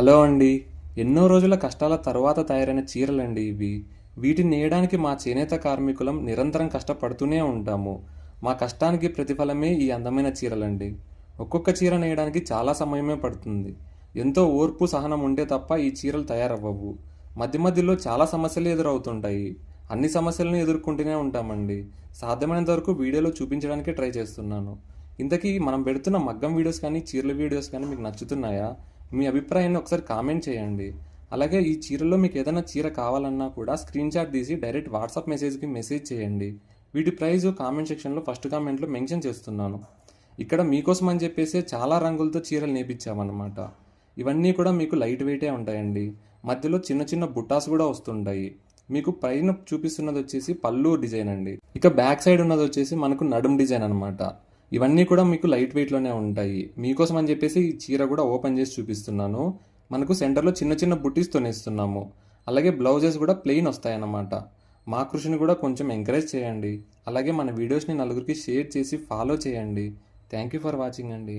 Hello అండి. ఎన్నో రోజుల కష్టాల తర్వాత తయారైన చీరలండి ఇవి. వీటిని నేయడానికి మా చేనేత కార్మికులం నిరంతరం కష్టపడుతూనే ఉంటాము. మా కష్టానికి ప్రతిఫలమే ఈ అందమైన చీరలండి. ఒక్కొక్క చీర నేయడానికి చాలా సమయమే పడుతుంది. ఎంతో ఓర్పు సహనం ఉంటే తప్ప ఈ చీరలు తయారవ్వవు. మధ్య మధ్యలో చాలా సమస్యలు ఎదురవుతుంటాయి. అన్ని సమస్యలను ఎదుర్కొంటూనే ఉంటామండి. సాధ్యమైనంత వరకు వీడియోలో చూపించడానికి ట్రై చేస్తున్నాను. ఇంతకీ మనం పెడుతున్న మగ్గం వీడియోస్ కానీ చీరల వీడియోస్ కానీ మీకు నచ్చుతున్నాయా? మీ అభిప్రాయాన్ని ఒకసారి కామెంట్ చేయండి. అలాగే ఈ చీరలో మీకు ఏదైనా చీర కావాలన్నా కూడా స్క్రీన్ షాట్ తీసి డైరెక్ట్ వాట్సాప్ మెసేజ్కి మెసేజ్ చేయండి. వీటి ప్రైజ్ కామెంట్ సెక్షన్లో ఫస్ట్ కామెంట్లో మెన్షన్ చేస్తున్నాను. ఇక్కడ మీకోసం అని చెప్పేసి చాలా రంగులతో చీరలు నేపించామన్నమాట. ఇవన్నీ కూడా మీకు లైట్ వెయిటే ఉంటాయండి. మధ్యలో చిన్న చిన్న బుట్టాస్ కూడా వస్తుంటాయి. మీకు పైన చూపిస్తున్నది వచ్చేసి పళ్ళు డిజైన్ అండి. ఇక బ్యాక్ సైడ్ ఉన్నది వచ్చేసి మనకు నడుం డిజైన్ అనమాట ఇవన్నీ కూడా మీకు లైట్ వెయిట్లోనే ఉంటాయి. మీకోసం అని చెప్పేసి ఈ చీర కూడా ఓపెన్ చేసి చూపిస్తున్నాను. మనకు సెంటర్లో చిన్న చిన్న బుట్టీస్తో నేస్తున్నాము అలాగే బ్లౌజెస్ కూడా ప్లెయిన్ వస్తాయన్నమాట. మా కృషిని కూడా కొంచెం ఎంకరేజ్ చేయండి. అలాగే మన వీడియోస్ని నలుగురికి షేర్ చేసి ఫాలో చేయండి. థ్యాంక్ యూ ఫర్ వాచింగ్ అండి.